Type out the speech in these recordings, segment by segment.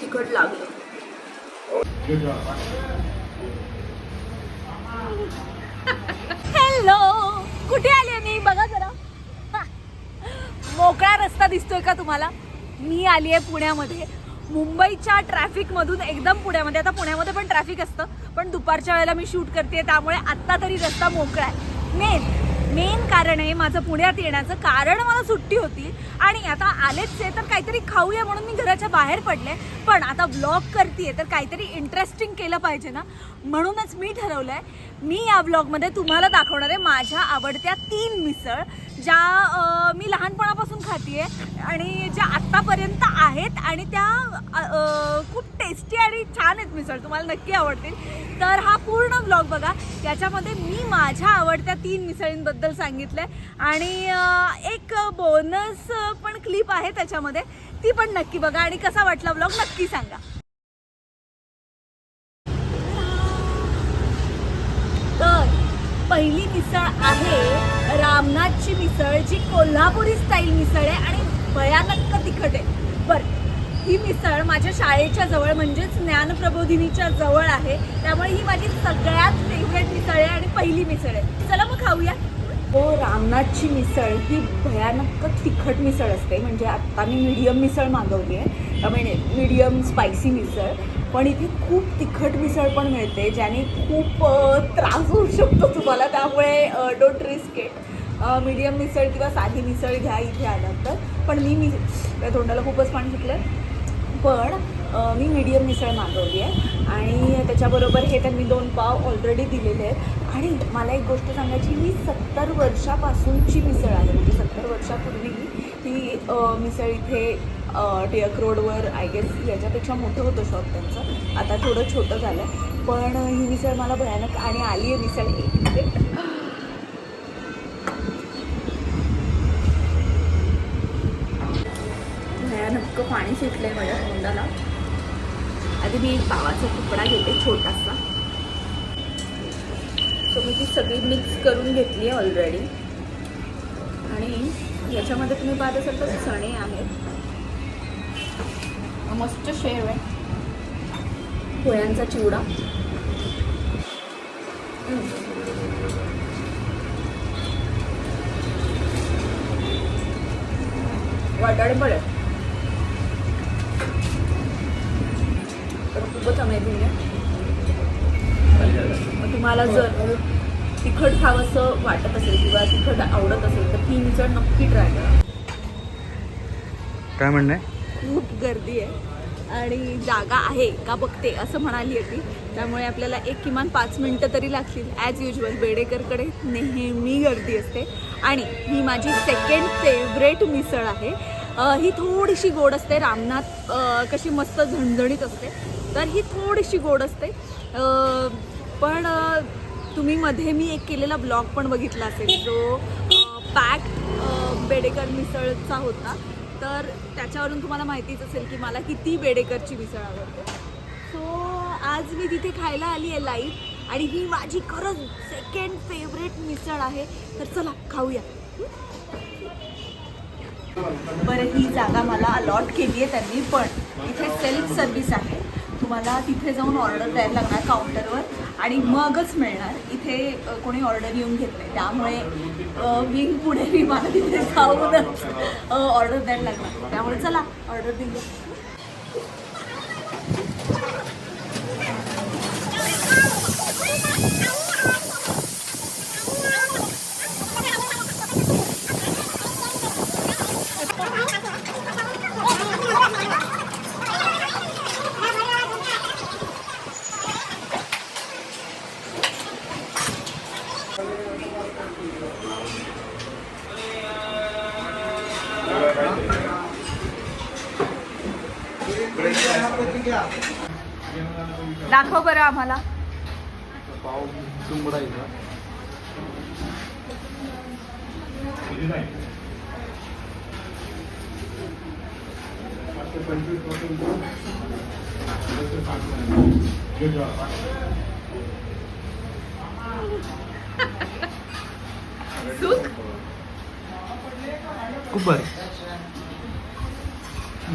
तिखट लागलं. हॅलो कुठे आले मी? बघा जरा. मोकळा रस्ता दिसतोय का तुम्हाला? मी आली आहे पुण्यामध्ये. मुंबईच्या ट्रॅफिकमधून एकदम पुण्यामध्ये. आता पुण्यामध्ये पण ट्रॅफिक असतं पण दुपारच्या वेळेला मी शूट करते त्यामुळे आत्ता तरी रस्ता मोकळा आहे. मेन मेन कारण आहे माझं पुण्यात येण्याचं कारण मला सुट्टी होती. आणि आता आलेच आहे तर काहीतरी खाऊया म्हणून मी घराच्या बाहेर पडले. पण आता ब्लॉग करते तर काहीतरी इंटरेस्टिंग केलं पाहिजे ना? म्हणूनच मी ठरवलं आहे मी या ब्लॉगमध्ये तुम्हाला दाखवणार आहे माझ्या आवडत्या तीन मिसळ ज्या मी लहानपणापासून खाते आणि ज्या आत्तापर्यंत आहेत आणि त्या खूप टेस्टी आणि छान आहेत मिसळ. तुम्हाला नक्की आवडतील. तर हा पूर्ण ब्लॉग बघा. याच्यामध्ये मी माझ्या आवडत्या तीन मिसळींबद्दल सांगितलंय. आणि एक बोनस पण क्लिप आहे त्याच्यामध्ये. ती पण नक्की बघा. आणि कसा वाटला ब्लॉग नक्की सांगा. तर पहिली मिसळ आहे रामनाथची मिसळ जी कोल्हापुरी स्टाईल मिसळ आहे आणि भयानक तिखट आहे. बरं ही मिसळ माझ्या शाळेच्या जवळ म्हणजेच ज्ञानप्रबोधिनीच्या जवळ आहे. त्यामुळे ही माझी सगळ्यात फेवरेट मिसळ आहे आणि पहिली मिसळ आहे. चला मग खाऊया. हो रामनाथची मिसळ ही भयानक तिखट मिसळ असते. म्हणजे आत्ता मी मिडियम मिसळ मागवली आहे. म्हणजे मिडियम स्पायसी मिसळ. पण इथे खूप तिखट मिसळ पण मिळते ज्याने खूप त्रास होऊ शकतो तुम्हाला. त्यामुळे don't risk it medium misal किंवा साधी मिसळ घ्या इथे आल्यानंतर. पण मी मी तोंडाला खूपच पाणी सुटलं पण मी मीडियम मिसळ मागवली आहे. आणि त्याच्याबरोबर हे त्यांनी दोन पाव ऑलरेडी दिलेले आहेत. आणि मला एक गोष्ट सांगायची ही सत्तर वर्षापासूनची मिसळ आहे. म्हणजे सत्तर वर्षापूर्वी ही मिसळ इथे टिळक रोडवर आय गेस याच्यापेक्षा मोठं होतं शॉप त्यांचं. आता थोडं छोटं झालं पण ही मिसळ मला भयानक आणि आली आहे मिसळ एक. मिनिट भयानक पाणी सुटलंय माझ्या तोंडाला. आधी मी एक पावाचा तुकडा घेते छोटासा. सो मी ती सगळी मिक्स करून घेतली आहे ऑलरेडी आणि याच्यामध्ये तुम्ही पाहत असाल तर चणे आहेत. मस्त शेव आहे. पोळ्यांचा चिवडा. वाटाडे वाटाणे तुम्हाला जर तिखट खावंसं वाटत असेल किंवा तिखट आवडत असेल तर ती मिसळ नक्की ट्राय करा. काय म्हणणं खूप गर्दी आहे आणि जागा आहे का बघते असं म्हणाली आहे ती. त्यामुळे आपल्याला एक किमान पाच मिनटं तरी लागतील. ॲज युजल बेडेकरकडे नेहमी गर्दी असते. आणि ही माझी सेकंड फेवरेट मिसळ आहे. ही थोडीशी गोड असते. रामनाथ अ, कशी मस्त झणझणीत असते. तर ही थोडीशी गोड असते. पण तुम्ही मध्ये मी एक केलेला ब्लॉग पण बघितला असेल जो पॅक बेडेकर मिसळचा होता. तर त्याच्यावरून तुम्हाला माहितीच असेल की मला किती बेडेकरची मिसळ आवडते. सो आज मी तिथे खायला आली आहे लाईव्ह आणि ही माझी खरंच सेकंड फेवरेट मिसळ आहे. तर चला खाऊया. बरं ही जागा मला अलॉट केली आहे त्यांनी पण इथे सेल्फ सर्व्हिस आहे. तुम्हाला तिथे जाऊन ऑर्डर द्यायला लागणार काउंटरवर आणि मगच मिळणार. इथे कोणी ऑर्डर येऊन घेत नाही त्यामुळे मी पुढे मी मला तिथे जाऊनच ऑर्डर द्यायला लागणार. त्यामुळे चला ऑर्डर दिली दाखव बरं आम्हाला. खूप बरं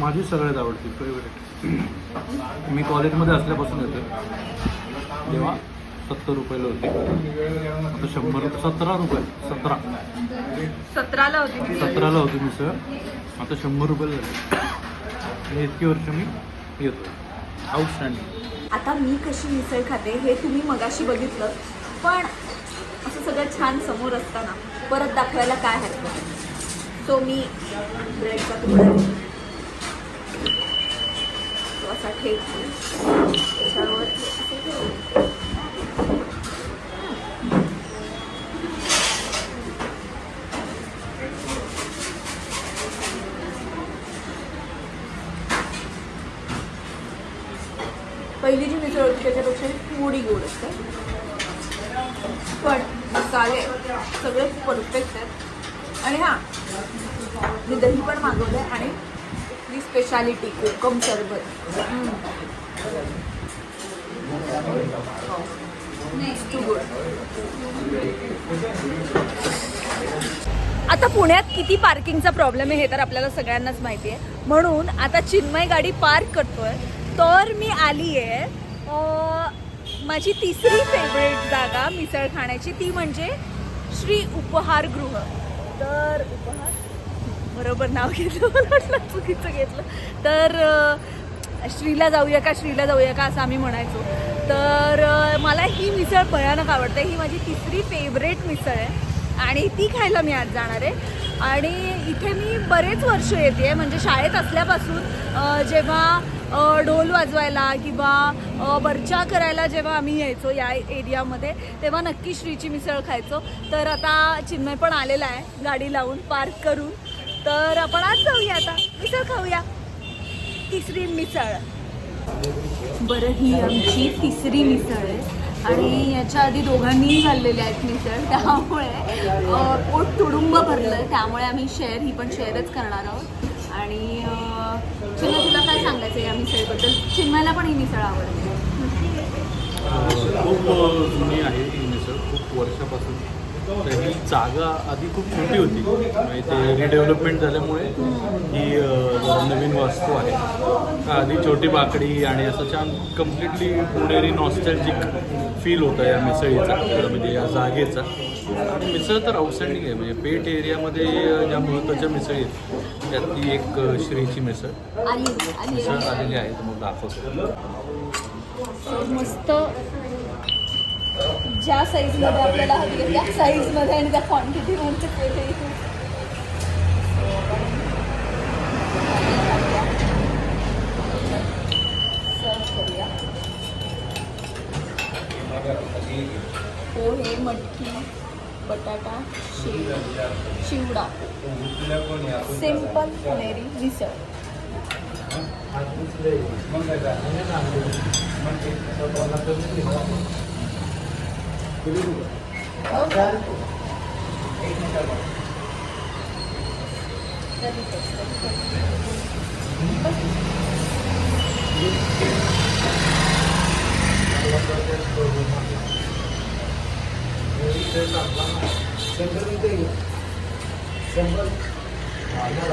माझी सगळ्यात आवडती फेवरेट मी कॉलेजमध्ये असल्यापासून येतो तेव्हा सत्तर रुपयाला होती. आता शंभर रुपये सतरा रुपये सतरा. सतराला होती. सतराला होती मिसळ आता शंभर रुपयाला झाली. इतकी वर्ष मी येतो आउटस्टँडिंग आता मी कशी मिसळ खाते हे तुम्ही मगाशी बघितलं पण असं सगळं छान समोर असताना परत दाखवायला काय हरकत सो मी ब्रेडचा तुकडा असा ठेवते त्याच्यावर पहिली जी मिसळ होती त्याच्यापेक्षा ही थोडी गोड असते. पण मसाले सगळे परफेक्ट आहेत. आणि हां मी दही पण मागवलं आहे आणि आपली स्पेशालिटी कोकम सरबत. आता पुण्यात किती पार्किंगचा प्रॉब्लेम आहे हे तर आपल्याला सगळ्यांनाच माहिती आहे. म्हणून आता चिन्मय गाडी पार्क करतोय. तर मी आली आहे माझी तिसरी फेवरेट जागा मिसळ खाण्याची ती म्हणजे श्री उपहारगृह तर उपहार? बरोबर नाव घेतलं मला चुकीचं घेतलं. तर श्रीला जाऊया का श्रीला जाऊया का असं आम्ही म्हणायचो. तर मला ही मिसळ भयानक आवडते. ही माझी तिसरी फेवरेट मिसळ आहे. आणि ती खायला मी आज जाणार आहे. आणि इथे मी बरेच वर्ष येते. म्हणजे शाळेत असल्यापासून जेव्हा ढोल वाजवायला किंवा बर्चा करायला जेव्हा आम्ही यायचो या एरियामध्ये तेव्हा नक्की श्रीची मिसळ खायचो. तर आता चिन्मय पण आलेला आहे गाडी लावून पार्क करून. तर आपण आज जाऊया आता. मिसळ खाऊया. तिसरी मिसळ. बरं ही आमची तिसरी मिसळ आहे. आणि याच्या आधी दोघांनीही खाल्लेल्या आहेत मिसळ. त्यामुळे पोट तुडुंब भरलं आहे त्यामुळे आम्ही शेअर ही पण शेअरच करणार आहोत. आणि चिन्ह तुला काय सांगायचं या मिसळीबद्दल? चिन्मयला पण ही मिसळ आवडते. खूप जुनी आहे ही मिसळ. खूप वर्षापासून तर ही जागा आधी खूप छोटी होती. म्हणजे ते रिडेव्हलपमेंट झाल्यामुळे ही नवीन वास्तू आहे. आधी छोटी बाकडी आणि असं छान कम्प्लिटली पुणेरी नॉस्टॅल्जिक फील होतं या मिसळीचा म्हणजे या जागेचा. आणि मिसळ तर आउटस्टँडिंग आहे. म्हणजे पेठ एरियामध्ये ज्या महत्त्वाच्या मिसळी आहेत त्यातली एक अ, श्रीची मिसळ. मिसळ आलेली आहे तुम्हाला दाखवतो. मस्त ज्या साईजमध्ये आपल्याला हवी आहे त्या साईजमध्ये आणि त्या क्वांटिटीमध्ये केले करूया. हो, पोहे मटकी बटाटा शेव शिवडा. सिंपल पुणेरी मिसळ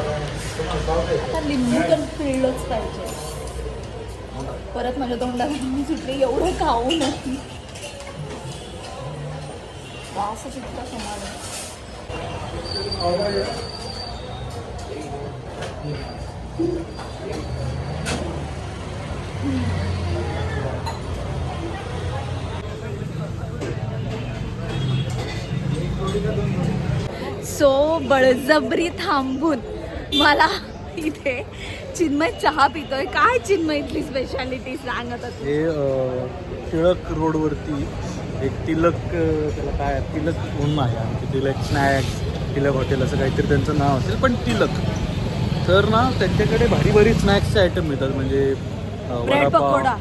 आता लिंबू तर पिळलंच पाहिजे. परत माझ्या तोंडाला मी सुटले एवढं खाऊ नक्की सो बळजबरी थांबून मला इथे चिन्मय चहा पितोय. काय चिन्मय इथली स्पेशालिटी सांगत होती? हे अ, टिळक रोडवरती एक तिलक त्याला काय तिलक म्हणून आहे आणि तिलक स्नॅक्स तिलक हॉटेल असं काहीतरी त्यांचं नाव असेल पण तिलक. तर ना त्यांच्याकडे भारी भारी स्नॅक्सचे आयटम मिळतात म्हणजे वडापाव, पकोडा.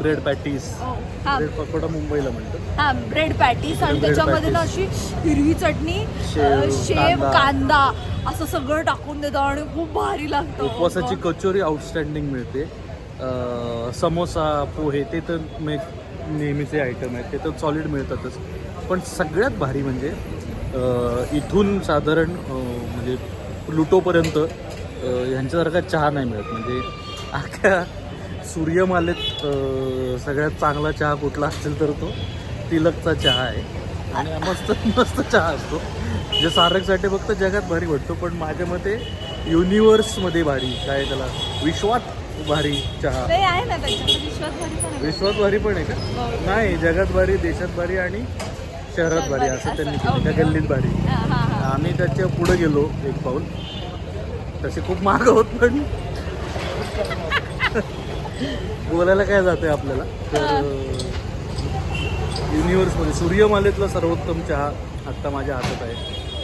ब्रेड पॅटीस हा ब्रेड पकोडा मुंबईला म्हणतात. हा ब्रेड पॅटीस आणि त्याच्यामध्ये ना अशी हिरवी चटणी शेव, कांदा. असं सगळं टाकून देतो आणि खूप भारी लागतं. उपवासाची कचोरी आउटस्टँडिंग मिळते. समोसा पोहे ते तर नेहमीचे आयटम आहेत ते तर सॉलिड मिळतातच. पण सगळ्यात भारी म्हणजे इथून साधारण म्हणजे प्लुटोपर्यंत ह्यांच्यासारखा चहा नाही मिळत. म्हणजे अख्ख्या सूर्यमालेत सगळ्यात चांगला चहा कुठला असेल तर तो तिलकचा चहा आहे. आणि मस्त मस्त चहा असतो. जे सारकसाठी फक्त जगात भारी वाटतो पण माझ्या मते युनिवर्समध्ये भारी. काय त्याला? विश्वात भारी चहा. आहे ना. विश्वात भारी पण आहे. का? हो. नाही जगात भारी देशात भारी आणि शहरात भारी असं त्यांनी केलं. त्या गल्लीत भारी. आम्ही त्याच्या पुढे गेलो एक पाऊल. तसे खूप माग होत पण. बोलायला काय जाते आपल्याला? तर युनिव्हर्समध्ये सूर्यमालेतला सर्वोत्तम चहा आत्ता माझ्या हातात आहे.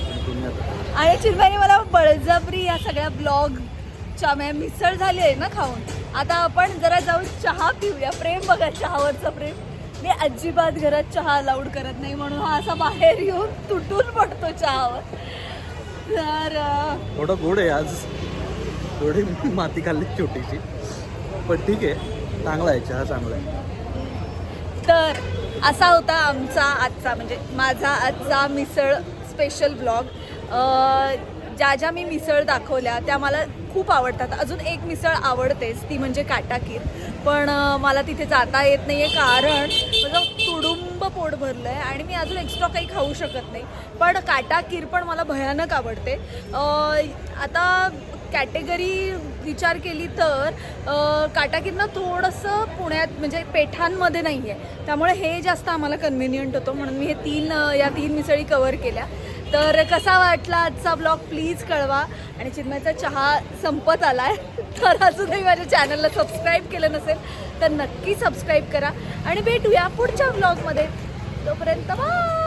आणि तुम्ही आता आणि चिरबाईने मला बळजबरी या सगळ्या ब्लॉगच्या म्हणजे मिसळ झाली आहे ना खाऊन. आता आपण जरा जाऊन चहा पिऊया. प्रेम बघा चहावरचं प्रेम. मी अजिबात घरात चहा अलाउड करत नाही म्हणून हा असा बाहेर येऊन तुटून पडतो चहावर. तर थोडं गोड आहे आज. थोडी माती खाल्ली छोटीशी. पण ठीक आहे चांगला आहे चहा चांगला आहे. तर असा होता आमचा आजचा म्हणजे माझा आजचा मिसळ स्पेशल ब्लॉग ज्या ज्या मी मिसळ दाखवल्या त्या मला खूप आवडतात. अजून एक मिसळ आवडतेच ती म्हणजे काटाकीर. पण मला तिथे जाता येत नाही आहे कारण माझं तुडुंब पोट भरलं आहे आणि मी अजून एक्स्ट्रा काही खाऊ शकत नाही. पण काटाकीर पण मला भयानक आवडते. आता कॅटेगरी विचार केली तर काटाकीरनं थोडंसं पुण्यात म्हणजे पेठांमध्ये नाही आहे त्यामुळे हे जास्त आम्हाला कन्व्हिनियंट होतं म्हणून मी हे तीन या तीन मिसळी कवर केल्या. तर कसा वाटला आजचा ब्लॉग प्लीज कळवा. आणि चिन्मयचा चहा संपत आला आहे तर अजूनही माझ्या चॅनलला सबस्क्राईब केलं नसेल तर नक्की सबस्क्राईब करा. आणि भेटूया पुढच्या ब्लॉगमध्ये तोपर्यंत बाय